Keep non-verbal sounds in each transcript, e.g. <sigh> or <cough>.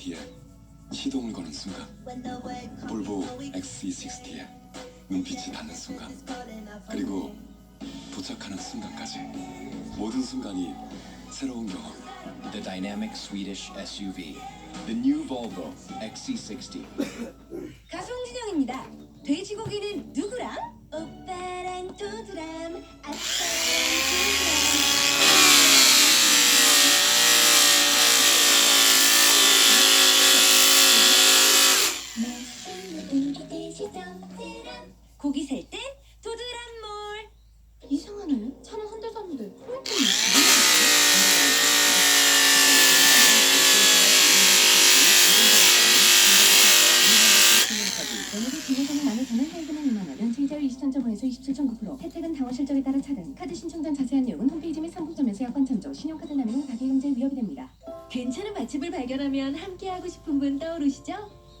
볼보 XC60에 시동을 거는 순간 볼보 XC60에 눈빛이 닿는 순간 그리고 도착하는 순간까지 모든 순간이 새로운 경험 The dynamic Swedish SUV. The new Volvo XC60. 가수 홍진영입니다. 돼지고기는 누구랑? 오빠랑 도드람, 아빠 발견하면 함께하고 싶은 분 떠오르시죠?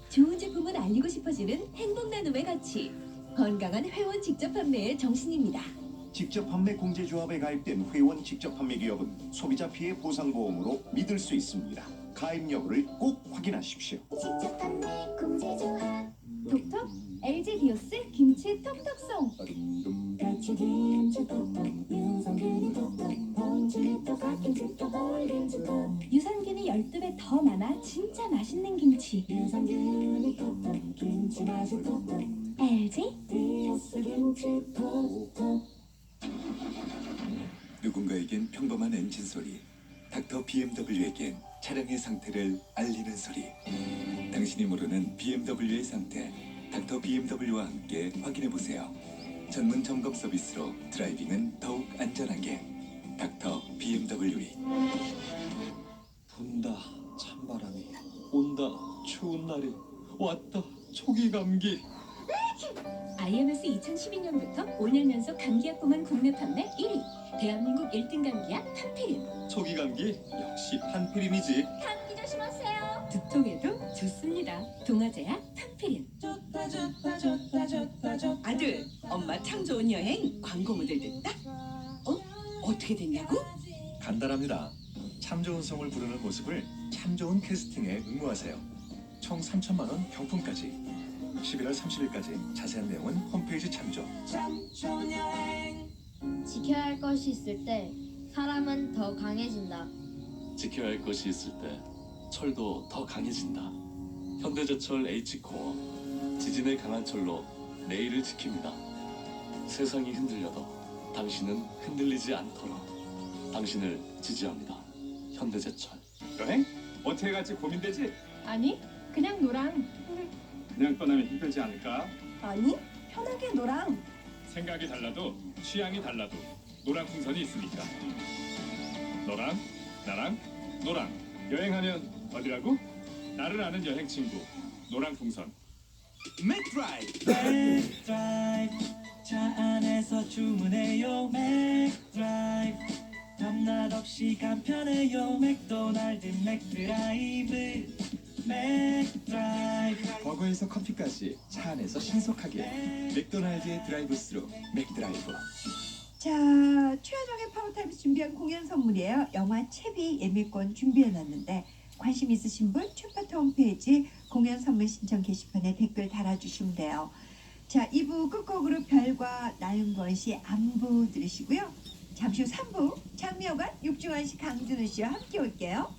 좋은 제품을 알리고 싶어지는 행복 나눔의 가치. 건강한 회원 직접 판매의 정신입니다. 직접 판매 공제 조합에 가입된 회원 직접 판매 기업은 소비자 피해 보상 보험으로 믿을 수 있습니다. 가입 여부를 꼭 확인하십시오. 직접 판매 공제 조합. 톡톡 LG 디오스 김치 톡톡송. 김치 유산균이 톡톡 봉지에 똑같은 톡톡 올린 톡톡 유산균이 12배 더 많아 진짜 맛있는 김치. 유산균이 김치 맛이 톡톡 LG 디어스 김치 톡톡 누군가에겐 평범한 엔진 소리 닥터 BMW에겐 차량의 상태를 알리는 소리. 당신이 모르는 BMW의 상태 닥터 BMW와 함께 확인해보세요 전문 점검 서비스로 드라이빙은 더욱 안전하게 닥터 BMW 분다 찬바람이 온다 추운 날이 왔다 초기 감기 IMS 2012년부터 5년 연속 감기약품은 국내 판매 1위. 대한민국 1등 감기약 탄피린. 초기 감기 역시 한필인이지 감기 조심하세요. 두통에도 좋습니다. 동아제약 탄피린. 아들, 엄마 참 좋은 여행 광고 모델 됐다. 어? 어떻게 됐냐고? 간단합니다. 참 좋은 성을 부르는 모습을 참 좋은 캐스팅에 응모하세요. 총 3천만 원 경품까지. 11월 30일까지 자세한 내용은 홈페이지 참조. 지켜야 할 것이 있을 때 사람은 더 강해진다. 지켜야 할 것이 있을 때 철도 더 강해진다. 현대제철 H코어 지진에 강한 철로 내일을 지킵니다. 세상이 흔들려도 당신은 흔들리지 않도록 당신을 지지합니다. 현대제철. 여행? 어떻게 갈지 고민되지? 아니, 그냥 노랑. 그냥 떠나면 힘들지 않을까? 아니, 편하게 노랑. 생각이 달라도 취향이 달라도 노랑 풍선이 있으니까 너랑 나랑 노랑 여행하면 어디라고? 나를 아는 여행 친구 노랑 풍선 맥드라이브. 차 안에서 주문해요. 맥드라이브. 밤낮 없이 간편해요. 맥도날드 맥드라이브. 맥드라이브. 버거에서 커피까지 차 안에서 신속하게 맥도날드의 드라이브스루 맥드라이브. 자, 최하정의 파워타임스 준비한 공연 선물이에요. 영화 채비 예매권 준비해놨는데 관심 있으신 분 최파트 홈페이지 공연 선물 신청 게시판에 댓글 달아주시면 돼요. 자, 2부 끝곡으로 별과 나윤건 씨 안부 들으시고요. 잠시 후 3부 장미여관 육중한 씨 강준우 씨와 함께 올게요.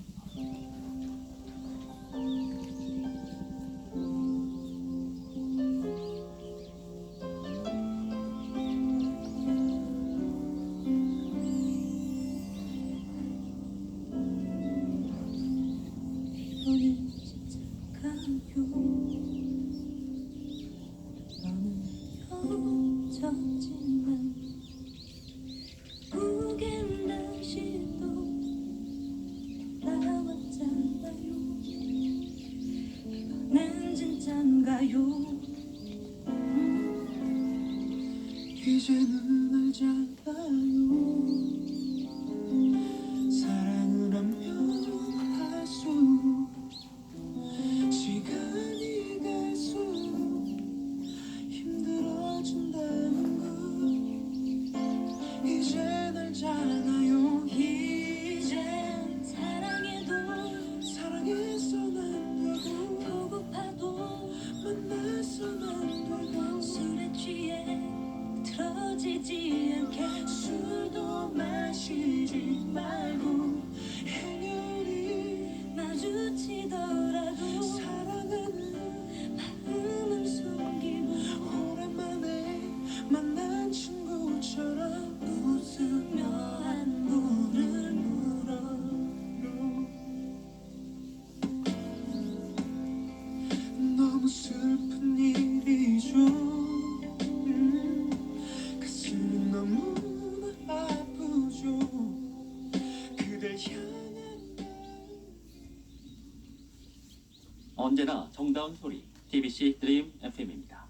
드림 FM입니다.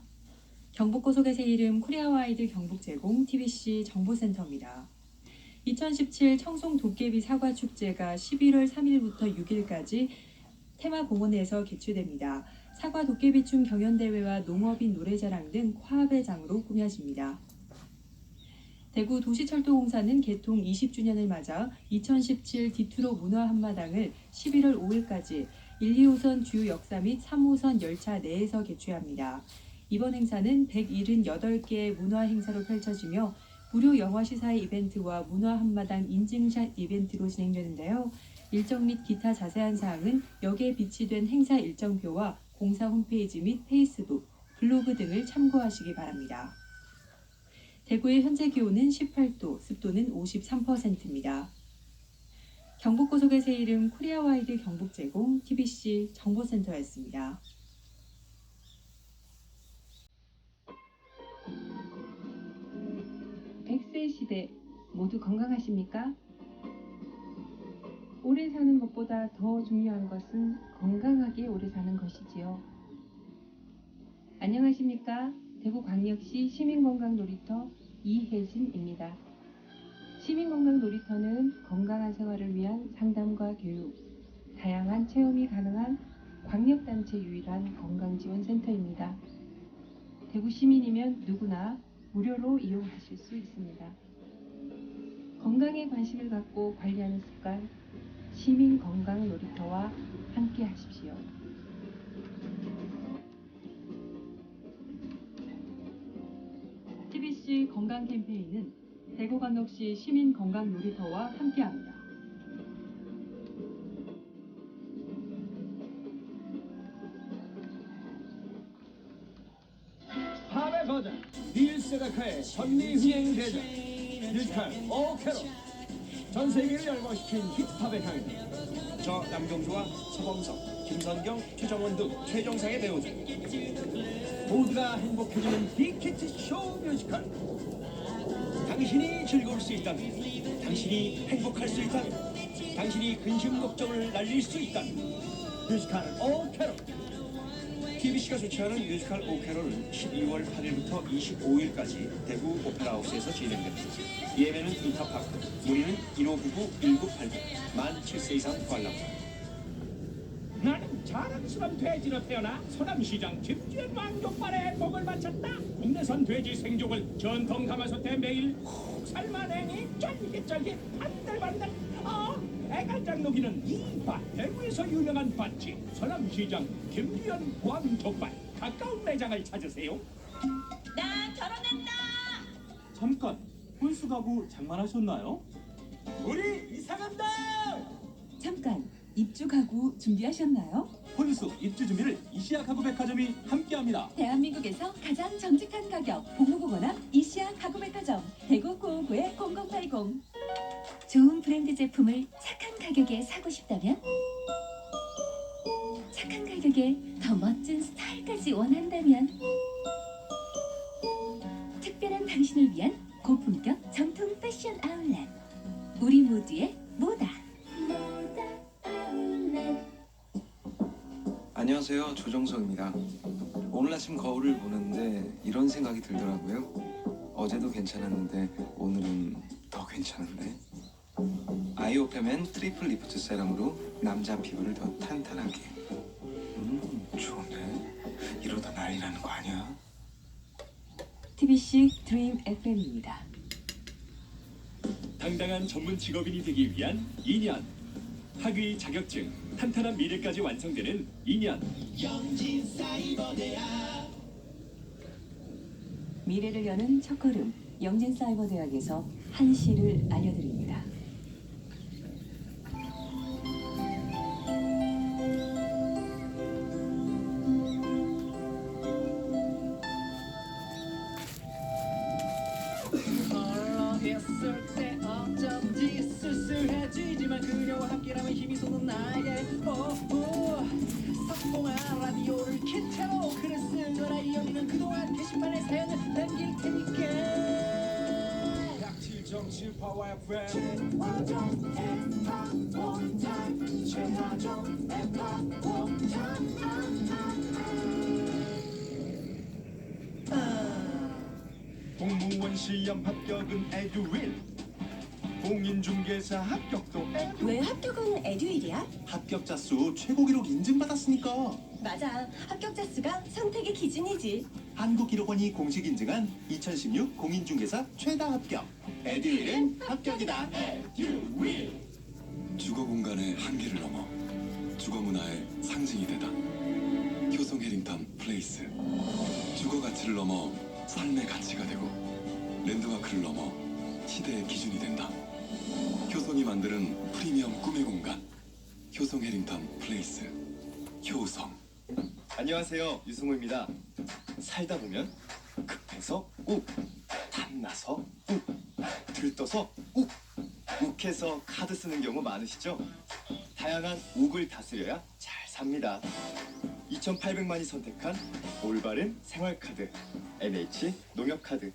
경북고속의 새 이름 코리아와이드 경북 제공 TBC 정보센터입니다. 2017 청송 도깨비 사과 축제가 11월 3일부터 6일까지 테마공원에서 개최됩니다. 사과 도깨비춤 경연대회와 농업인 노래자랑 등 화합의 장으로 꾸며집니다. 대구 도시철도공사는 개통 20주년을 맞아 2017 디트로 문화 한마당을 11월 5일까지 1, 2호선 주요 역사 및 3호선 열차 내에서 개최합니다. 이번 행사는 178개의 문화 행사로 펼쳐지며 무료 영화 시사회 이벤트와 문화 한마당 인증샷 이벤트로 진행되는데요. 일정 및 기타 자세한 사항은 역에 비치된 행사 일정표와 공사 홈페이지 및 페이스북, 블로그 등을 참고하시기 바랍니다. 대구의 현재 기온은 18도, 습도는 53%입니다. 경북고속의 새 이름 코리아와이드 경북 제공 TBC 정보센터였습니다. 100세 시대 모두 건강하십니까? 오래 사는 것보다 더 중요한 것은 건강하게 오래 사는 것이지요. 안녕하십니까? 대구광역시 시민건강놀이터 이혜진입니다. 시민건강놀이터는 건강한 생활을 위한 상담과 교육, 다양한 체험이 가능한 광역단체 유일한 건강지원센터입니다. 대구 시민이면 누구나 무료로 이용하실 수 있습니다. 건강에 관심을 갖고 관리하는 습관, 시민 건강 놀이터와 함께 하십시오. TBC 건강 캠페인은 대구 광역시 시민 건강 놀이터와 함께합니다. 팝의 거장 닐세라카의 선미휘행 대전 뮤지컬 오케로. 전 세계를 열광시킨 힙합의 향연 저 남경주와 서범석, 김선경, 최정원 등 최정상의 배우들. 모두가 행복해지는 빅히트 쇼 뮤지컬 당신이 즐거울 수 있다면 당신이 행복할 수 있다면 당신이 근심 걱정을 날릴 수 있다면 뮤지컬 오케로. TBC가 주최하는 뮤지컬 오케로는 12월 8일부터 25일까지 대구 오페라하우스에서 진행됩니다. 예매는 인터파크, 문의는 1599-1989, 만 7세 이상 관람 자. 자랑스러운 돼지로 태어나 서남시장 김주현 왕족발에 행복을 바쳤다. 국내산 돼지 생족을 전통 가마솥에 매일 푹 삶아내니 쫄깃쫄깃 반들반들. 어, 애간장 녹이는 이밭 대구에서 유명한 밭집 서남시장 김주현 왕족발 가까운 매장을 찾으세요. 나 결혼했다. 잠깐 혼수 가구 장만하셨나요? 우리 이사 간다. 잠깐 입주 가구 준비하셨나요? 혼수 입주 준비를 이시아 가구 백화점이 함께합니다. 대한민국에서 가장 정직한 가격 보무보거나 이시아 가구백화점 대구 959의 0080 좋은 브랜드 제품을 착한 가격에 사고 싶다면 착한 가격에 더 멋진 스타일까지 원한다면 특별한 당신을 위한 고품격 정통 패션 아울렛 우리 모두의 모다 안녕하세요. 조정석입니다. 오늘 아침 거울을 보는데 이런 생각이 들더라고요. 어제도 괜찮았는데 오늘은 더 괜찮은데? 아이오페멘 트리플 리프트 세럼으로 남자 피부를 더 탄탄하게. 음 좋은데? 이러다 난리 나는 거 아니야? TBC 드림 FM입니다. 당당한 전문 직업인이 되기 위한 2년 학위 자격증 탄탄한 미래까지 완성되는 2년 미래를 여는 첫걸음 영진사이버대학에서 한시를 알려드립니다. 지파 공무원 시험 합격은 에듀윌 공인중개사 합격도 에듀 왜 합격은 에듀일이야? 합격자 수 최고 기록 인증받았으니까. 맞아. 합격자 수가 선택의 기준이지. 한국기록원이 공식 인증한 2016 공인중개사 최다 합격 에듀윌은 합격이다 에듀윌 주거 공간의 한계를 넘어 주거 문화의 상징이 되다. 효성 해링턴 플레이스. 주거 가치를 넘어 삶의 가치가 되고 랜드마크를 넘어 시대의 기준이 된다. 효성이 만드는 프리미엄 꿈의 공간. 효성 해링턴 플레이스. 효성. 안녕하세요 유승우입니다 살다 보면 급해서 욱 탐나서 욱 들떠서 욱 욱해서 카드 쓰는 경우 많으시죠? 다양한 욱을 다스려야 잘 삽니다 2800만이 선택한 올바른 생활카드 NH 농협카드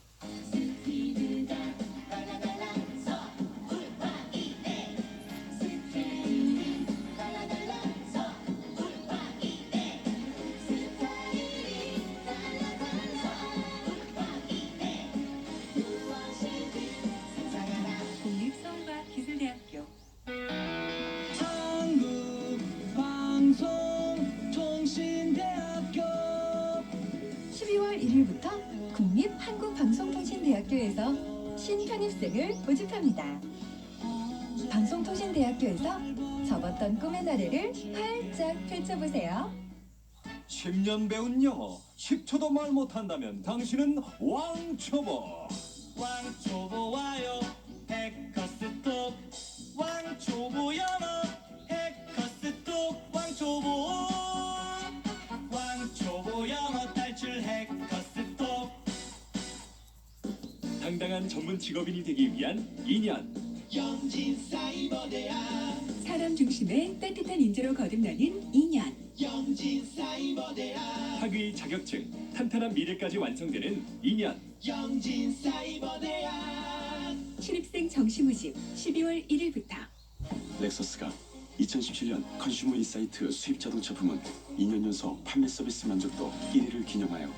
방송통신대학교에서 접었던 꿈의 나래를 활짝 펼쳐보세요. 10년 배운 영어 10초도 말 못한다면 당신은 왕초보. 왕초보 와요 해커스톡 왕초보 영어 해커스톡 왕초보. 왕초보 영어 탈출 해커스톡 당당한 전문 직업인이 되기 위한 2년 영진 사이버대학. 사람 중심의 따뜻한 인재로 거듭나는 2년. 영진 사이버대학. 학위 자격증 탄탄한 미래까지 완성되는 2년 영진 사이버대학. 신입생 정시무집 12월 1일부터. 렉서스가 2017년 컨슈머 인사이트 수입 자동차 부문 2년 연속 판매 서비스 만족도 1위를 기념하여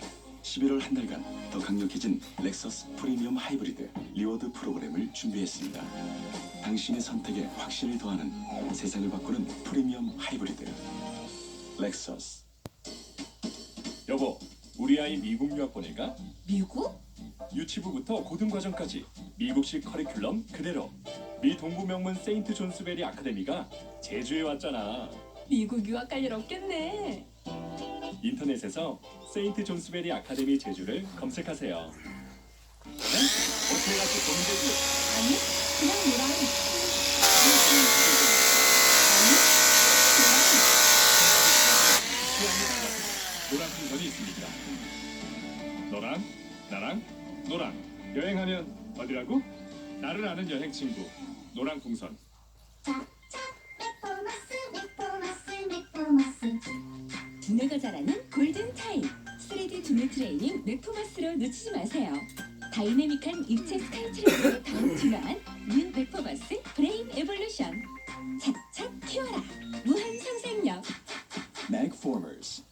11월 한 달간 더 강력해진 렉서스 프리미엄 하이브리드 리워드 프로그램을 준비했습니다. 당신의 선택에 확신을 더하는 세상을 바꾸는 프리미엄 하이브리드 렉서스 여보 우리 아이 미국 유학 보낼까? 미국? 유치부부터 고등과정까지 미국식 커리큘럼 그대로 미 동부 명문 세인트 존스베리 아카데미가 제주에 왔잖아 미국 유학 갈 일 없겠네. 인터넷에서 세인트 존스베리 아카데미 제주를 검색하세요 네? 어떻게 같이 동대구 아니, 그냥 너랑 노란 풍선이 있습니다. 너랑 나랑 노랑 여행하면 어디라고? 나를 아는 여행 친구 노랑 풍선. 두뇌가 자라는 골든 타임. 3D 두뇌 트레이닝 메포마스로 놓치지 마세요. 다이내믹한 입체 스카이 트레이닝의 다음 중요한 뉴 메포마스 브레인 에볼루션. 착착 키워라. 무한 상상력. Magformers.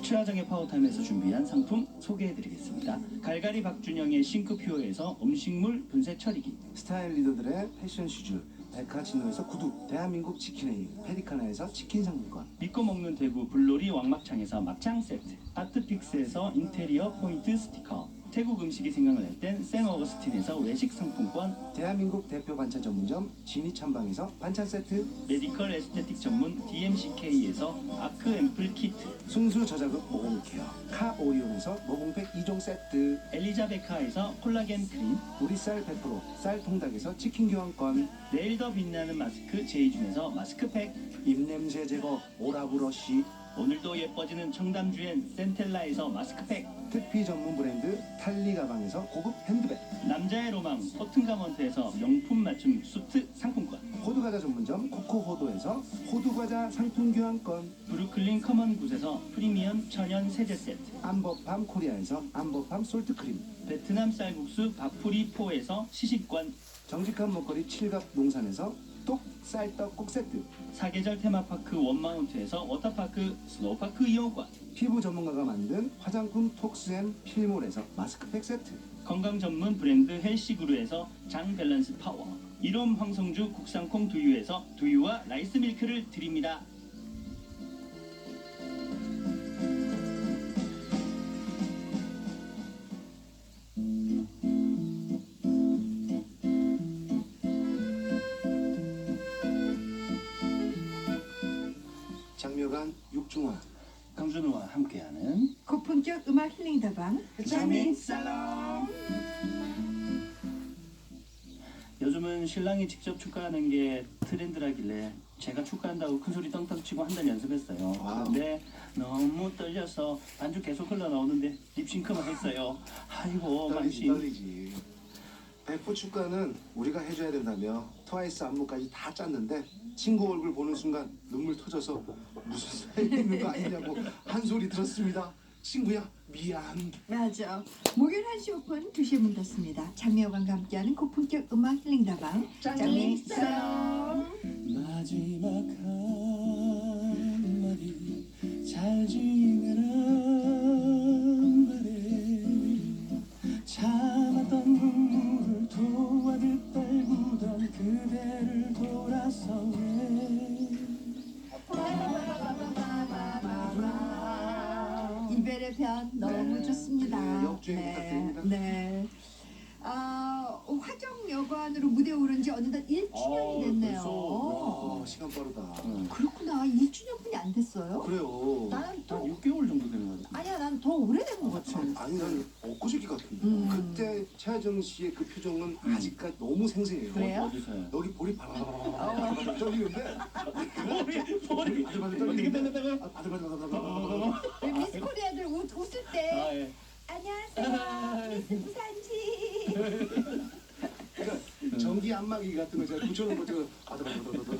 최하정의 파워타임에서 준비한 상품 소개해드리겠습니다. 갈갈이 박준영의 싱크퓨어에서 음식물 분쇄 처리기. 스타일 리더들의 패션 슈즈 백화진노에서 구두. 대한민국 치킨웨이 페리카나에서 치킨 상품권. 믿고 먹는 대구 블로리 왕막창에서 막창 세트 아트픽스에서 인테리어 포인트 스티커 태국 음식이 생각날 땐 생어거스틴에서 외식 상품권 대한민국 대표 반찬 전문점 진이 찬방에서 반찬 세트 메디컬 에스테틱 전문 DMCK에서 아크 앰플 키트 순수 저자극 모공 케어 카 오리온에서 모공팩 2종 세트 엘리자베카에서 콜라겐 크림 우리 쌀 100%쌀 통닭에서 치킨 교환권 내일 더 빛나는 마스크 제이준에서 마스크팩 입냄새 제거 오라브러쉬 오늘도 예뻐지는 청담주엔 센텔라에서 마스크팩. 특피 전문 브랜드 탈리 가방에서 고급 핸드백. 남자의 로망 포튼가먼트에서 명품 맞춤 수트 상품권. 호두과자 전문점 코코호도에서 호두과자 상품 교환권. 브루클린 커먼 굿에서 프리미엄 천연 세제 세트. 암버팜 코리아에서 암버팜 솔트크림. 베트남 쌀국수 밥풀이 포에서 시식권. 정직한 먹거리 칠갑 농산에서 똑 쌀떡 국 세트. 사계절 테마파크 원마운트에서 워터파크 스노우파크 이용권. 피부 전문가가 만든 화장품 톡스앤 필몰에서 마스크팩 세트. 건강 전문 브랜드 헬시그루에서 장 밸런스 파워. 이롬 황성주 국산콩 두유에서 두유와 라이스 밀크를 드립니다. 강준우와 함께하는 고품격 음악 힐링 다방 자민 살롱 요즘은 신랑이 직접 축가하는 게 트렌드라길래 제가 축가한다고 큰 소리 떵떵 치고 한 달 연습했어요. 그런데 너무 떨려서 반주 계속 흘러나오는데 립싱크만 했어요. 아이고 떨리지 망신. 떨리지 백보 축가는 우리가 해줘야 된다며 트와이스 안무까지 다 짰는데 친구 얼굴 보는 순간 눈물 터져서 무슨 사이 있는 거 아니냐고 한 소리 들었습니다 친구야 미안 맞아. 목요일 1시 오픈 2시에 문 닫습니다. 장미여관과 함께하는 고품격 음악 힐링 다방 장미 살롱 아니야, 난 더 오래된 것 같아. 아니 난 엊그저께 같은데 음. 그때 최하정 씨의 그 표정은 아직까지 너무 생생해요 그래요? 어디서요? 여기 볼이 바바바바바바바 떨리는데 머리 바들바들 어떻게 떨리는데 되는다고요? 아, 바들바들바들바들 우리 미스 코리아들 웃, 웃을 때 아 예. 안녕하세요. 미스 부산지. 그러니까 전기 안마기 같은 거 제가 붙여놓은 거 제가 바들바들바들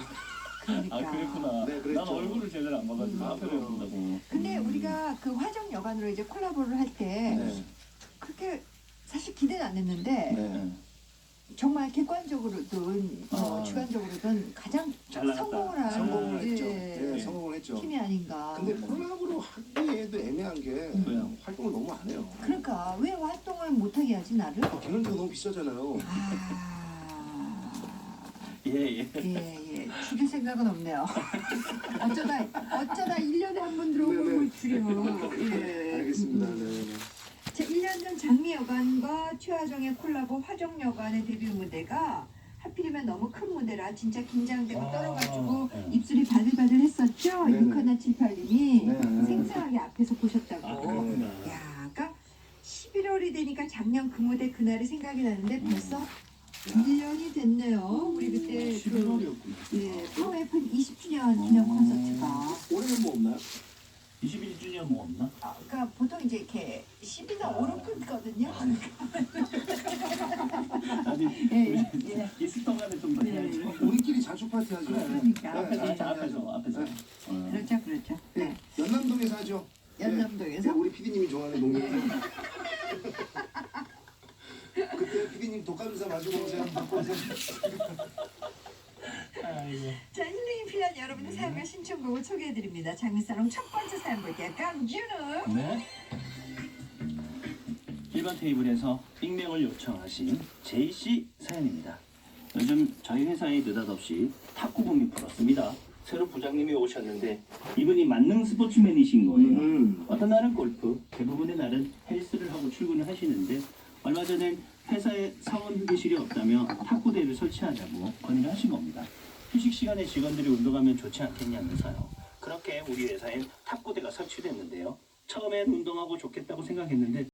그러니까. 아 그랬구나. 네, 그랬죠. 난 얼굴을 제대로 안 봐가지고 앞에를 본다고. 근데 우리가 그 화정 여관으로 이제 콜라보를 할 때 네. 그렇게 사실 기대는 안 했는데 네. 정말 객관적으로든 어, 아. 주관적으로든 가장 잘 나갔다. 성공을 한 성공을 했죠. 예, 네, 성공을 했죠. 팀이 아닌가. 근데 콜라보로 하기에도 애매한 게 왜요? 활동을 너무 안 해요. 그러니까 왜 활동을 못하게 하지 나를? 개런티가 너무 비싸잖아요. 아, 예 예. 예, 예. 줄일 생각은 없네요. <laughs> 어쩌다, 어쩌다 1년에 한번 네네. 뭘 줄여. 예. 알겠습니다. 네, 네. 자, 1년 전 장미 여관과 최하정의 콜라보 화정 여관의 데뷔 무대가 하필이면 너무 큰 무대라 진짜 긴장되고 아, 떨어가지고 네. 입술이 바들바들 했었죠? 네네. 육하나 칠팔님이 네. 생생하게 앞에서 보셨다고. 아 그렇구나. 야, 아까 11월이 되니까 작년 그 무대 그날이 생각이 나는데 벌써 1년이 됐네요. 우리 그때 그 11월이었구나. 예, 파워F 20주년 기념 콘서트가. 올해는 뭐 없나요? 21주년 뭐 없나? 아, 그러니까 보통 이제 이렇게 10이나 5로 끊거든요. 아니 예, 예. 이스터간에 좀더 해야죠. 우리끼리 자주 파티하죠. 그러니까. 네, 자주 아, 파티하죠. 앞에서 앞에서. 네. 어. 그렇죠, 그렇죠. 네. 연남동에서 하죠. 연남동에서? 네, 우리 PD님이 좋아하는 동네. 그 <laughs> 때 PD님 독감사 마시고 오세요. 아이고. 자, 힐링이 필요한 여러분의 사연과 신청곡을 소개해드립니다. 장미사롱 첫 번째 사연 볼게요. 강준우. 네. 1번 테이블에서 익명을 요청하신 제이씨 사연입니다. 요즘 저희 회사에 느닷없이 탁구공이 불었습니다. 새로 부장님이 오셨는데 이분이 만능 스포츠맨이신 거예요. 음. 어떤 날은 골프, 대부분의 날은 헬스를 하고 출근을 하시는데 얼마 전엔 회사에 사원 휴게실이 없다며 탁구대를 설치하자고 건의를 하신 겁니다. 휴식 시간에 직원들이 운동하면 좋지 않겠냐면서요. 그렇게 우리 회사엔 탁구대가 설치됐는데요. 처음엔 운동하고 좋겠다고 생각했는데